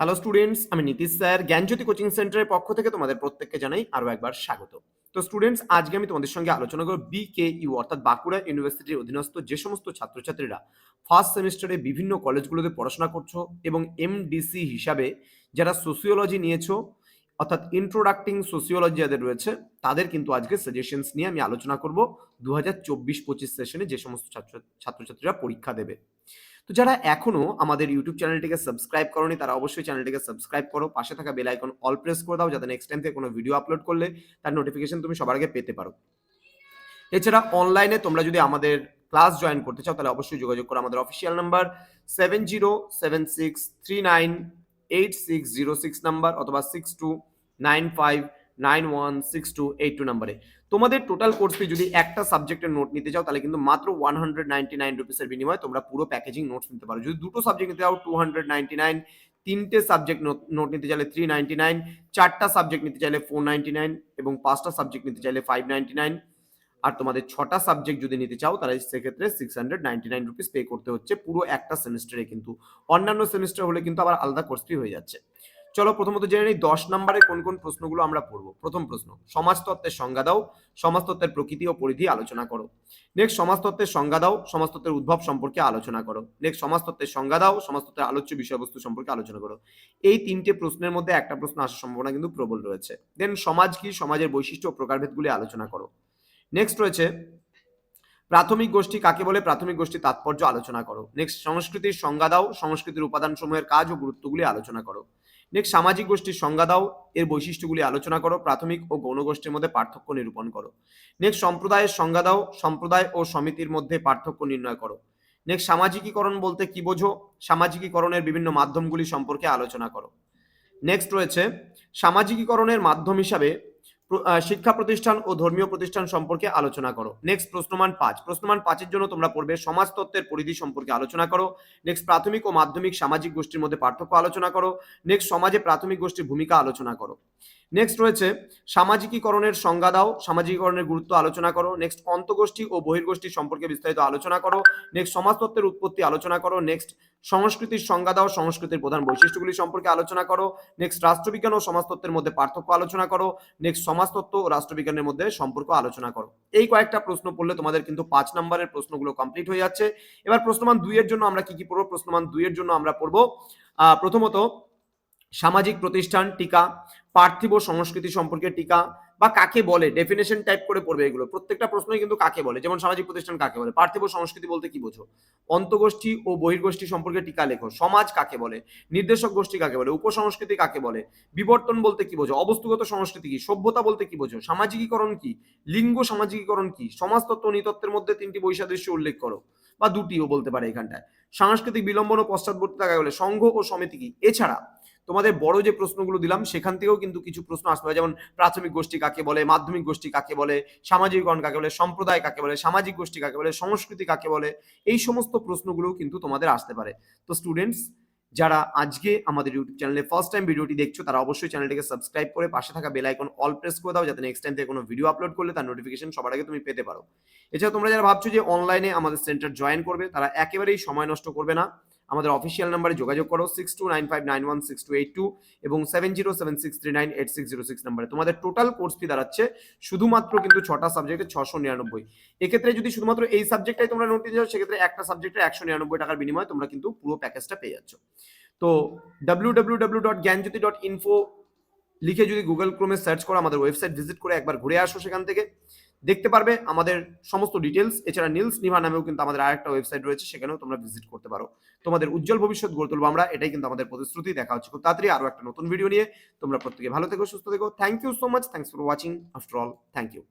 Hello students আমি Nitish sir, জ্ঞানজ্যোতি coaching সেন্টারের পক্ষ থেকে তোমাদের প্রত্যেককে জানাই আরও একবার স্বাগত। তো স্টুডেন্টস আজকে আমি তোমাদের সঙ্গে আলোচনা করব বিকে ইউ অর্থাৎ বাঁকুড়া ইউনিভার্সিটির অধীনস্থ যে সমস্ত ছাত্রছাত্রীরা ফার্স্ট সেমিস্টারে বিভিন্ন কলেজগুলোতে পড়াশোনা করছ এবং এমডিসি হিসাবে যারা সোসিওলজি নিয়েছো অর্থাৎ ইন্ট্রোডাক্টিং সোসিওলজি যাদের রয়েছে, তাদের কিন্তু আজকে সাজেশনস নিয়ে আমি আলোচনা করব দু হাজার চব্বিশ পঁচিশ সেশনে যে সমস্ত ছাত্র, ছাত্রছাত্রীরা পরীক্ষা দেবে। তো যারা এখনও আমাদের ইউটিউব চ্যানেলটিকে সাবস্ক্রাইব করনি, তারা অবশ্যই চ্যানেলটিকে সাবস্ক্রাইব করো, পাশে থাকা বেল আইকন অল প্রেস করে দাও, যাতে নেক্সট টাইম থেকে কোনো ভিডিও আপলোড করলে তার নোটিফিকেশন তুমি সবার আগে পেতে পারো। এছাড়া অনলাইনে তোমরা যদি আমাদের ক্লাস জয়েন করতে চাও, তাহলে অবশ্যই যোগাযোগ করো আমাদের official number seven zero seven six three nine eight six zero six number অথবা six two nine five nine one six two eight two নাম্বারে। তোমাদের টোটাল কোর্স ফি যদি একটা সাবজেক্টের নোট নিতে চাও, তাহলে কিন্তু মাত্র ওয়ান হান্ড্রেড নাইনটি নাইন রুপিসের বিনিময়ে তোমরা পুরো প্যাকেজিং নোটস নিতে পারো। যদি দুটো সাবজেক্ট নিতে চাও টু হান্ড্রেড নাইনটি নাইন তিনটে সাবজেক্ট নোট নিতে চাইলে থ্রি নাইনটি নাইন চারটা সাবজেক্ট নিতে চাইলে ফোর নাইনটি নাইন এবং পাঁচটা সাবজেক্ট নিতে চাইলে ফাইভ নাইনটি নাইন আর তোমাদের ছটা সাবজেক্ট যদি নিতে চাও, তাহলে সেক্ষেত্রে six hundred ninety nine rupees pay করতে হচ্ছে পুরো একটা সেমিস্টারে কিন্তু। অন্যান্য সেমিস্টার হলে কিন্তু আবার আলাদা কোর্স ফি হয়ে যাচ্ছে। চলো প্রথমত জেনে নিই দশ নম্বরে কোন কোন প্রশ্নগুলো আমরা পড়ব। প্রথম প্রশ্ন, সমাজতত্ত্বের সংজ্ঞা দাও, সমাজতত্ত্বের প্রকৃতি ও পরিধি আলোচনা করো। নেক্সট সমাজতত্ত্বের সংজ্ঞা দাও, সমাজতত্ত্বের উদ্ভব সম্পর্কে আলোচনা করো। নেক্সট সমাজতত্ত্বের সংজ্ঞা দাও, সমাজতত্ত্বের আলোচ্য বিষয়বস্তু সম্পর্কে আলোচনা করো। এই তিনটে প্রশ্নের মধ্যে একটা প্রশ্ন আসার সম্ভাবনা কিন্তু প্রবল রয়েছে। দেন সমাজ কি? সমাজের বৈশিষ্ট্য ও প্রকারভেদগুলি আলোচনা করো। নেক্সট রয়েছে, প্রাথমিক গোষ্ঠী কাকে বলে? প্রাথমিক গোষ্ঠীর তাৎপর্য আলোচনা করো। নেক্সট সংস্কৃতির সংজ্ঞা দাও, সংস্কৃতির উপাদান সমূহের কাজ ও গুরুত্বগুলি আলোচনা করো। নেক্সট সামাজিক গোষ্ঠীর সংজ্ঞা দাও। এর বৈশিষ্ট্যগুলি আলোচনা করো, প্রাথমিক ও গৌণগোষ্ঠীর মধ্যে পার্থক্য নিরূপণ করো। নেক্সট সম্প্রদায়ের সংজ্ঞা দাও, সম্প্রদায় ও সমিতির মধ্যে পার্থক্য নির্ণয় করো। নেক্সট সামাজিকীকরণ বলতে কি বোঝো? সামাজিকীকরণের বিভিন্ন মাধ্যমগুলি সম্পর্কে আলোচনা করো। নেক্সট রয়েছে, সামাজিকীকরণের মাধ্যম হিসাবে শিক্ষা প্রতিষ্ঠান ও ধর্মীয় প্রতিষ্ঠান সম্পর্কে আলোচনা করো। নেক্সট প্রশ্নমান পাঁচ। প্রশ্নমান পাঁচের জন্য তোমরা পড়বে সমাজতত্ত্বের পরিধি সম্পর্কে আলোচনা করো। নেক্সট প্রাথমিক ও মাধ্যমিক সামাজিক গোষ্ঠীর মধ্যে পার্থক্য আলোচনা করো। নেক্সট সমাজে প্রাথমিক গোষ্ঠীর ভূমিকা আলোচনা করো। নেক্সট রয়েছে, সামাজিকীকরণের সংজ্ঞা দাও, সামাজিকীকরণের গুরুত্ব আলোচনা করো। নেক্সট অন্তগোষ্ঠী ও বহির্গোষ্ঠী সম্পর্কে বিস্তারিত আলোচনা করো। নেক্সট সমাজতত্ত্বের উৎপত্তি আলোচনা করো। নেক্সট সংস্কৃতির সংজ্ঞা দাও, সংস্কৃতির প্রধান বৈশিষ্ট্যগুলি সম্পর্কে আলোচনা করো। নেক্সট রাষ্ট্রবিজ্ঞান ও সমাজতত্ত্বের মধ্যে পার্থক্য আলোচনা করো। নেক্সট সমাজতত্ত্ব ও রাষ্ট্রবিজ্ঞানের মধ্যে সম্পর্ক আলোচনা করো। এই কয়েকটা প্রশ্ন পড়লে তোমাদের কিন্তু পাঁচ নম্বরের প্রশ্নগুলো কমপ্লিট হয়ে যাচ্ছে। এবার প্রশ্নমান দুইয়ের জন্য আমরা কি কি পড়ব? প্রশ্নমান দুইয়ের জন্য আমরা পড়ব প্রথমত সামাজিক প্রতিষ্ঠান টিকা, পার্থিব সংস্কৃতি সম্পর্কে টিকা বা কাকে বলে? ডেফিনেশন টাইপ করে পড়বে এগুলো। প্রত্যেকটা প্রশ্নই কিন্তু কাকে বলে? যেমন সামাজিক প্রতিষ্ঠান কাকে বলে? পার্থিব সংস্কৃতি বলতে কি বোঝো? অন্তগোষ্ঠী ও বহির্গোষ্ঠী সম্পর্কে টিকা লেখো। সমাজ কাকে বলে? নির্দেশক গোষ্ঠী কাকে বলে? উপসংস্কৃতি কাকে বলে? বিবর্তন বলতে কি বোঝো? অবস্তুগত সংস্কৃতি কি? সভ্যতা বলতে কি বোঝো? সামাজিকীকরণ কি? লিঙ্গ সামাজিকীকরণ কি? সমাজতত্ত্ব নৃতত্ত্বের মধ্যে তিনটি বৈসাদৃশ্য উল্লেখ করো। বা দুটিও বলতে পারে এখানটায়। সাংস্কৃতিক বিলম্বন ও পশ্চাৎবর্তী কাকে বলে? সংঘ ও সমিতি কি? এছাড়া তোমাদের বড় যে প্রশ্নগুলো দিলাম, সেখান থেকেও কিন্তু কিছু প্রশ্ন আসতে পারে। যেমন প্রাথমিক গোষ্ঠী কাকে বলে, মাধ্যমিক গোষ্ঠী কাকে বলে সামাজিকরণ কাকে বলে, সম্প্রদায় কাকে বলে, সামাজিক গোষ্ঠী কাকে বলে, সংস্কৃতি কাকে বলে, এই সমস্ত প্রশ্নগুলো কিন্তু তোমাদের আসতে পারে। তো স্টুডেন্টস যারা আজকে আমাদের ইউটিউব চ্যানেলে ফার্স্ট টাইম ভিডিওটি দেখছ, তারা অবশ্যই চ্যানেলটিকে সাবস্ক্রাইব করে পাশে থাকা বেল আইকন অল প্রেস করে দাও, যাতে নেক্সট টাইম থেকে কোনো ভিডিও আপলোড করলে তার নোটিফিকেশন সবার আগে তুমি পেতে পারো। এছাড়া তোমরা যারা ভাবছ যে অনলাইনে আমাদের সেন্টার জয়েন করবে, তারা একেবারেই সময় নষ্ট করবে না। আমাদের অফিসিয়াল নাম্বারে যোগাযোগ করো six two nine five nine one six two eight two এবং seven zero seven six three nine eight six zero six নাম্বারে তোমাদের টোটাল কোর্স ফি দাঁড়াচ্ছে শুধুমাত্র কিন্তু ছটা সাবজেক্টে ছশো নিরানব্বই। এক্ষেত্রে যদি শুধুমাত্র এই সাবজেক্টটাই তোমরা নোটিস চাও, সেক্ষেত্রে একটা সাবজেক্টে একশো নিরানব্বই টাকার বিনিময়ে তোমরা কিন্তু পুরো প্যাকেজটা পেয়ে যাচ্ছ। তো W W W dot Gyanjyoti dot info লিখে যদি গুগল ক্রোমে সার্চ করো, আমাদের ওয়েবসাইট ভিজিট করে একবার ঘুরে আসো সেখান থেকে। দেখতে পারবে আমাদের সমস্ত ডিটেলস এছাড়া নীলস নিভা নামেও কিন্তু আমাদের আরেকটা ওয়েবসাইট রয়েছে, সেখানেও তোমরা ভিজিট করতে পারো। তোমাদের উজ্জ্বল ভবিষ্যৎ গড়ে তুলবো আমরা, এটাই কিন্তু আমাদের প্রতিশ্রুতি। দেখা হচ্ছে খুব তাড়াতাড়ি আরও একটা নতুন ভিডিও নিয়ে। তোমরা প্রত্যেকে ভালো থেকো, সুস্থ থেকো। Thank you so much thanks for watching after all thank you